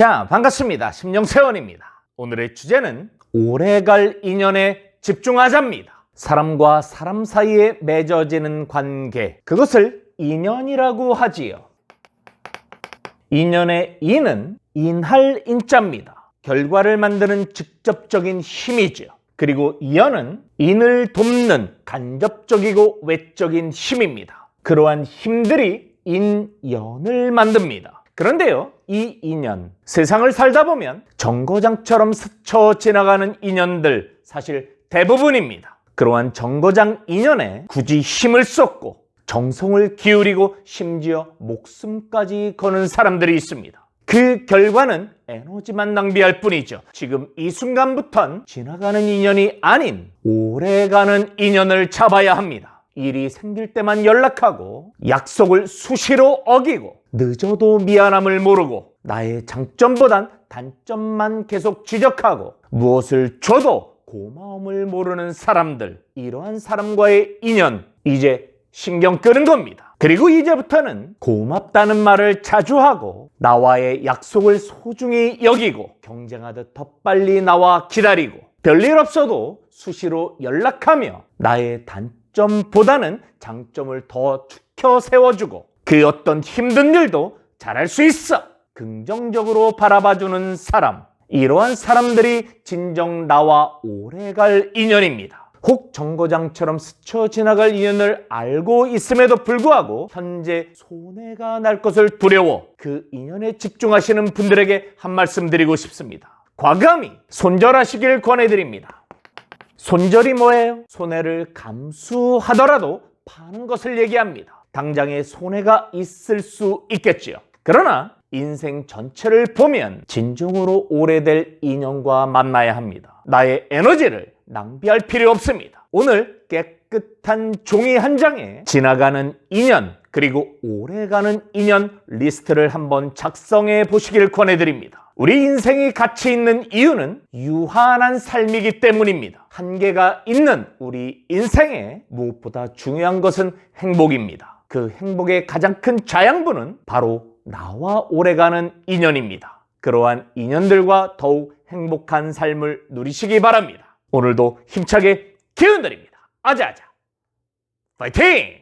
자, 반갑습니다. 심령세원입니다. 오늘의 주제는 오래갈 인연에 집중하자입니다. 사람과 사람 사이에 맺어지는 관계, 그것을 인연이라고 하지요. 인연의 인은 인할 인자입니다. 결과를 만드는 직접적인 힘이죠. 그리고 이연은 인을 돕는 간접적이고 외적인 힘입니다. 그러한 힘들이 인연을 만듭니다. 그런데요, 이 인연, 세상을 살다 보면 정거장처럼 스쳐 지나가는 인연들 사실 대부분입니다. 그러한 정거장 인연에 굳이 힘을 쏟고 정성을 기울이고 심지어 목숨까지 거는 사람들이 있습니다. 그 결과는 에너지만 낭비할 뿐이죠. 지금 이 순간부턴 지나가는 인연이 아닌 오래가는 인연을 잡아야 합니다. 일이 생길 때만 연락하고 약속을 수시로 어기고 늦어도 미안함을 모르고 나의 장점보단 단점만 계속 지적하고 무엇을 줘도 고마움을 모르는 사람들 이러한 사람과의 인연 이제 신경 끄는 겁니다. 그리고 이제부터는 고맙다는 말을 자주 하고 나와의 약속을 소중히 여기고 경쟁하듯 더 빨리 나와 기다리고 별일 없어도 수시로 연락하며 나의 단 점보다는 장점을 더 축혀 세워주고 그 어떤 힘든 일도 잘할 수 있어 긍정적으로 바라봐주는 사람 이러한 사람들이 진정 나와 오래갈 인연입니다. 혹 정거장처럼 스쳐 지나갈 인연을 알고 있음에도 불구하고 현재 손해가 날 것을 두려워 그 인연에 집중하시는 분들에게 한 말씀 드리고 싶습니다. 과감히 손절하시길 권해드립니다. 손절이 뭐예요? 손해를 감수하더라도 파는 것을 얘기합니다. 당장에 손해가 있을 수 있겠지요. 그러나 인생 전체를 보면 진정으로 오래될 인연과 만나야 합니다. 나의 에너지를 낭비할 필요 없습니다. 오늘 깨끗한 종이 한 장에 지나가는 인연 그리고 오래가는 인연 리스트를 한번 작성해 보시길 권해드립니다. 우리 인생이 가치 있는 이유는 유한한 삶이기 때문입니다. 한계가 있는 우리 인생에 무엇보다 중요한 것은 행복입니다. 그 행복의 가장 큰 자양분은 바로 나와 오래가는 인연입니다. 그러한 인연들과 더욱 행복한 삶을 누리시기 바랍니다. 오늘도 힘차게 기운 드립니다. 아자아자. 파이팅!